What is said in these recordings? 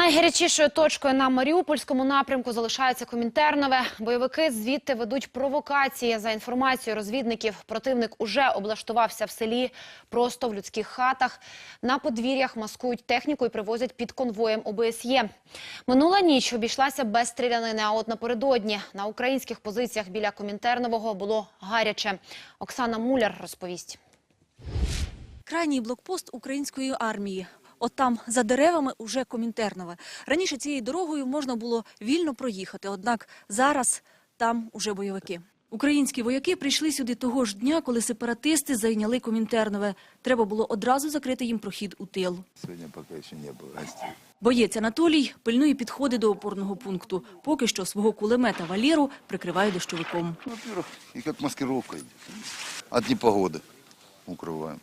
Найгарячішою точкою на Маріупольському напрямку залишається Комінтернове. Бойовики звідти ведуть провокації. За інформацією розвідників, противник уже облаштувався в селі, просто в людських хатах. На подвір'ях маскують техніку і привозять під конвоєм ОБСЄ. Минула ніч обійшлася без стрілянини, а от напередодні на українських позиціях біля Комінтернового було гаряче. Оксана Муляр розповість. Крайній блокпост української армії. От там за деревами уже Комінтернове. Раніше цією дорогою можна було вільно проїхати, однак зараз там уже бойовики. Українські вояки прийшли сюди того ж дня, коли сепаратисти зайняли Комінтернове. Треба було одразу закрити їм прохід у тил. Сегодня пока еще не было гостей. Боєць Анатолій пильнує підходи до опорного пункту. Поки що свого кулемета Валєру прикриває дощовиком. Во-первых, и как маскировка идет. От непогоды укрываем.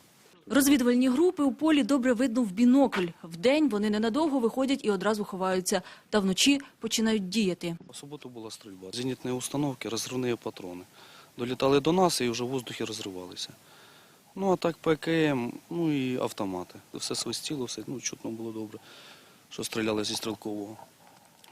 Розвідувальні групи у полі добре видно в бінокль. Вдень вони ненадовго виходять і одразу ховаються. Та вночі починають діяти. У суботу була стрільба. Зенітні установки, розривні патрони. Долітали до нас і вже в воздухі розривалися. Ну, а так ПКМ, ну і автомати. Все свистіло, все ну, чутно було добре, що стріляли зі стрілкового.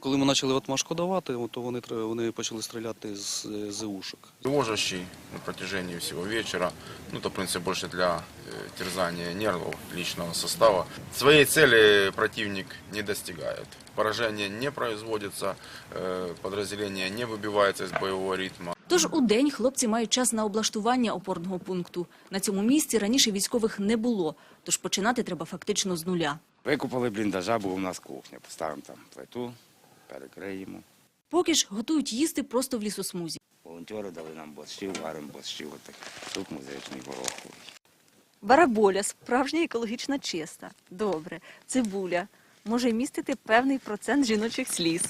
Коли ми почали отмашку давати, то вони, тр- вони почали стріляти з е, ЗУшок. тревожащий на протяжении всего вечера. Ну, это, в принципе, больше для э, терзания нервов личного состава. Своей цели противник не достигает. Поражение не производится, э, подразделение не выбивается из боевого ритма. Тож у день хлопці мають час на облаштування опорного пункту. На цьому місці раніше військових не було, тож починати треба фактично з нуля. Викупили бліндажа, бо у нас кухня. Поставимо там плиту, перекриємо. Поки ж готують їсти просто в лісосмузі. Волонтери дали нам борщів, варимо борщів, отак, суп музичний, гороховий. Бараболя справжня екологічна чиста. Добре. Цибуля може містити певний процент жіночих сліз.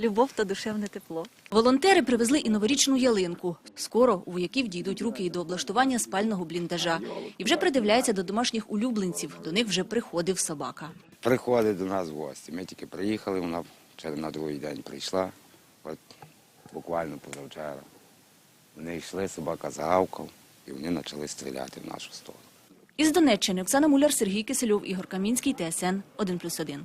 Любов та душевне тепло. Волонтери привезли і новорічну ялинку. Скоро у вояків дійдуть руки і до облаштування спального бліндажа. І вже придивляється до домашніх улюбленців. До них вже приходив собака. Приходить до нас в гості. Ми тільки приїхали, вона вчора на другий день прийшла, от буквально позавчора. Вони йшли, собака загавкав, і вони почали стріляти в нашу сторону. Із Донеччини Оксана Муляр, Сергій Кисельов, Ігор Камінський, ТСН 1+,1.